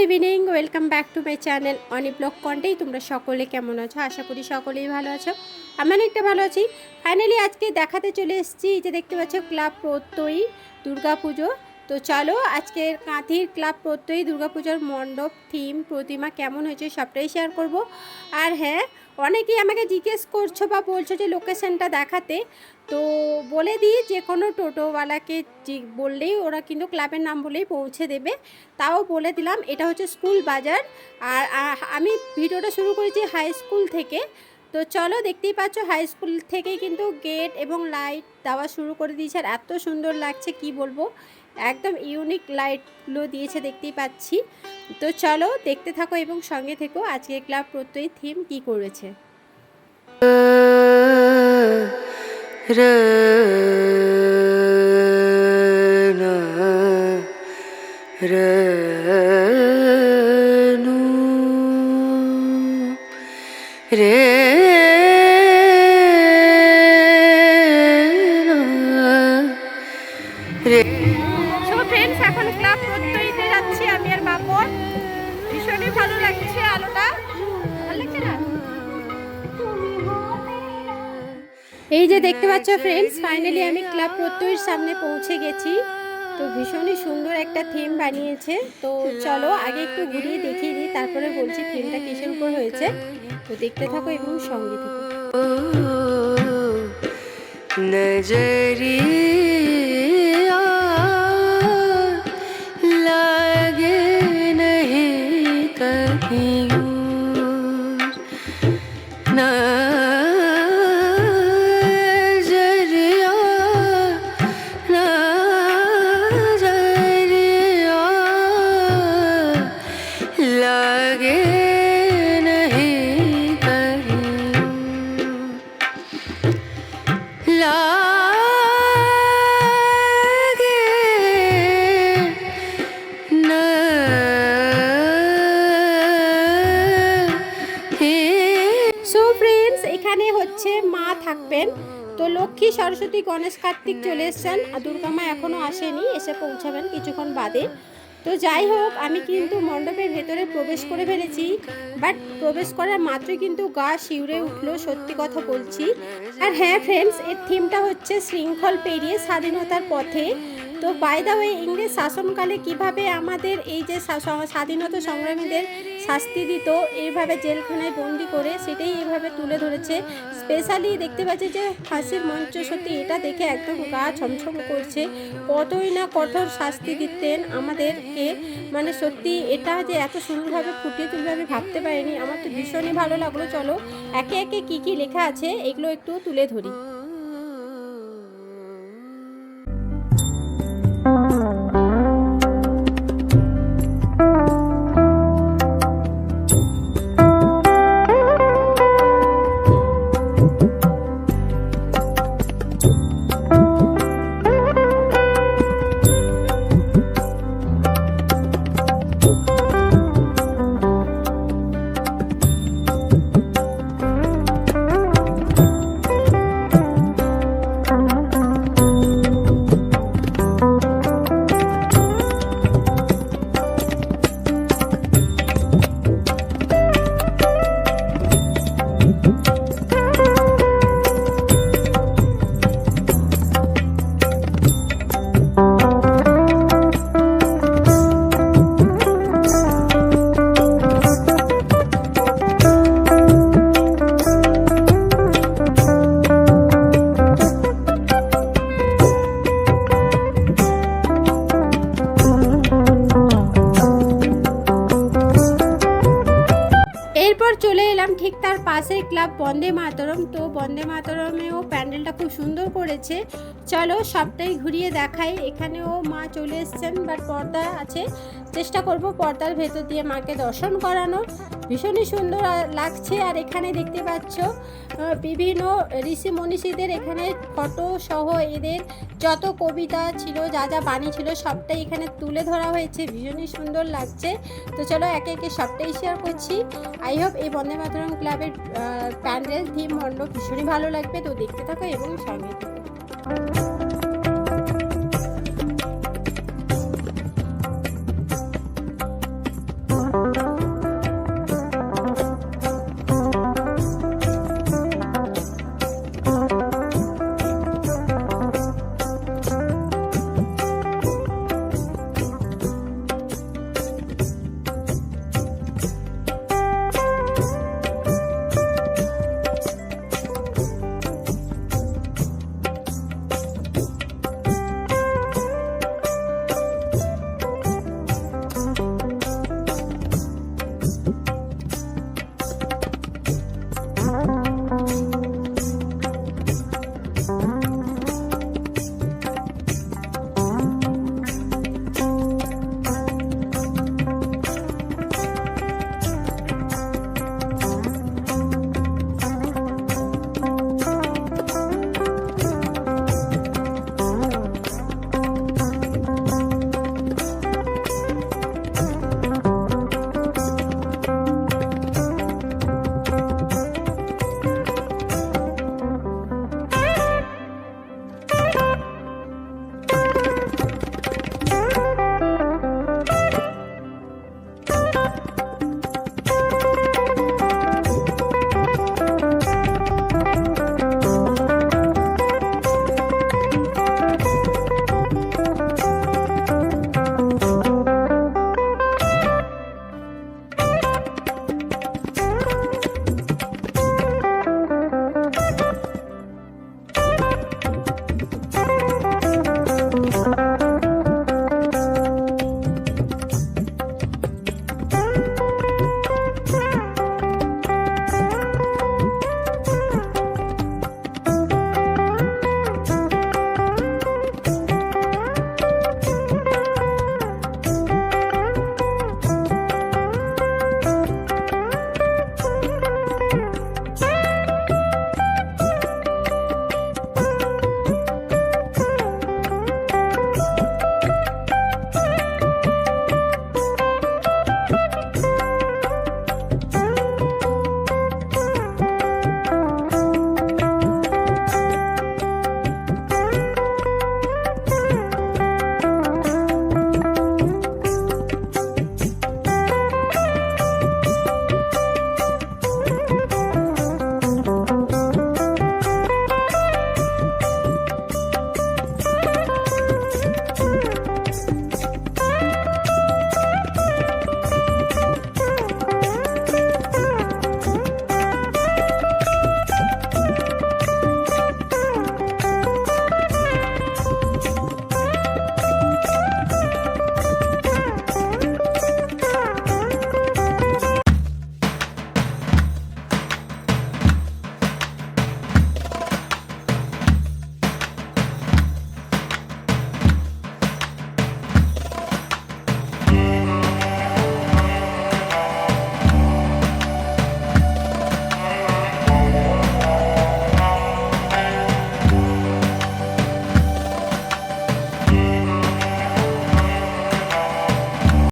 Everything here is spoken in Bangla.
Good evening welcome back to my channel Oni blog কন্টেই তোমরা সকলে কেমন আছো? আশা করি সকলেই ভালো আছো। আমি অনেকটা ভালো আছি। ফাইনালি আজকে দেখাতে চলে এসেছি যে দেখতে পাচ্ছ, ক্লাব প্রত্যয়ী পুজো। তো চলো, আজকের কাঁথির ক্লাব প্রত্যয়ী দুর্গাপুজোর মণ্ডপ থিম প্রতিমা কেমন হয়েছে সবটাই শেয়ার করব। আর হ্যাঁ অনেকেই আমাকে জিজ্ঞেস করছ বা বলছো যে লোকেশনটা দেখাতে। তো বলে দিই, যে কোনো টোটোওয়ালাকে বললেই ওরা কিন্তু ক্লাবের নাম বলেই পৌঁছে দেবে। তাও বলে দিলাম, এটা হচ্ছে স্কুল বাজার। আর আমি ভিডিওটা শুরু করেছি হাই স্কুল থেকে। তো চলো দেখতেই পাচ্ছ, হাই স্কুল থেকেই কিন্তু গেট এবং লাইট দেওয়া শুরু করে দিয়েছে। আর এত সুন্দর লাগছে, কি বলব? একদম ইউনিক লাইটগুলো দিয়েছে, দেখতেই পাচ্ছি। তো চলো দেখতে থাকো এবং সঙ্গে থেকো আজকে ক্লাব প্রত্যয়ী থিম কি করেছে? সো এই যে দেখতে পাচ্ছ ফ্রেন্ডস ফাইনালি আমি ক্লাব প্রত্যয়ের সামনে পৌঁছে গেছি তো ভীষণই সুন্দর একটা থিম বানিয়েছে তো চলো আগে একটু ঘুরিয়ে দেখিয়ে দিই তারপরে বলছি থিমটা কিসের উপর হয়েছে তো দেখতে থাকো এবং সঙ্গে থাকো नजरिया लागे नहीं कहीं সো ফ্রেন্ডস এখানে হচ্ছে মা থাকবেন। তো লক্ষ্মী, সরস্বতী, গণেশ, কার্তিক চলে এসছেন। আর দুর্গা মা এখনও আসেনি, এসে পৌঁছাবেন কিছুক্ষণ বাদে। তো যাই হোক, আমি কিন্তু মণ্ডপের ভেতরে প্রবেশ করে ফেলেছি। বাট প্রবেশ করার মাত্রই কিন্তু গা শিউরে উঠল, সত্যি কথা বলছি। আর হ্যাঁ ফ্রেন্ডস এর থিমটা হচ্ছে শৃঙ্খল পেরিয়ে স্বাধীনতার পথে। তো বাই দা ওয়ে ইংরেজ শাসনকালে কীভাবে আমাদের এই যে স্বাধীনতা সংগ্রামীদের শাস্তি দিত, এইভাবে জেলখানায় বন্দি করে সেটাই এইভাবে তুলে ধরেছে। স্পেশালি দেখতে পাচ্ছি যে ফাঁসির মঞ্চ সত্যি এটা দেখে একদম গা ছমছম করছে। কতই না কঠোর শাস্তি দিতেন আমাদেরকে। মানে সত্যি এটা যে এত সুন্দরভাবে ফুটিয়ে তুলবে আমি ভাবতে পারিনি। আমার তো ভীষণই ভালো লাগল। চলো, একে একে কি কি লেখা আছে, এগুলো একটু তুলে ধরি। এলাম ঠিক তার পাশের ক্লাব বন্দে মাতরম। তো বন্দে মাতরমেও প্যান্ডেলটা খুব সুন্দর করেছে। চলো সবটাই ঘুরিয়ে দেখাই। এখানেও মা চলে এসছেন বাট পর্দা আছে। চেষ্টা করব পর্দার ভেতর দিয়ে মাকে দর্শন করানো ভীষণই সুন্দর লাগছে। আর এখানে দেখতে পাচ্ছ বিভিন্ন ঋষি মনীষীদের এখানে ফটো সহ এদের যত কবিতা ছিল, যা যা বাণী ছিল, সবটাই এখানে তুলে ধরা হয়েছে। ভীষণই সুন্দর লাগছে। তো চলো একে একে সবটাই শেয়ার করছি। আই হোপ এই বন্দে মাতরম ক্লাবের প্যান্ডেল থিম মণ্ডপ ভীষণই ভালো লাগবে। তো দেখতে থাকো এবং সঙ্গে থাকো।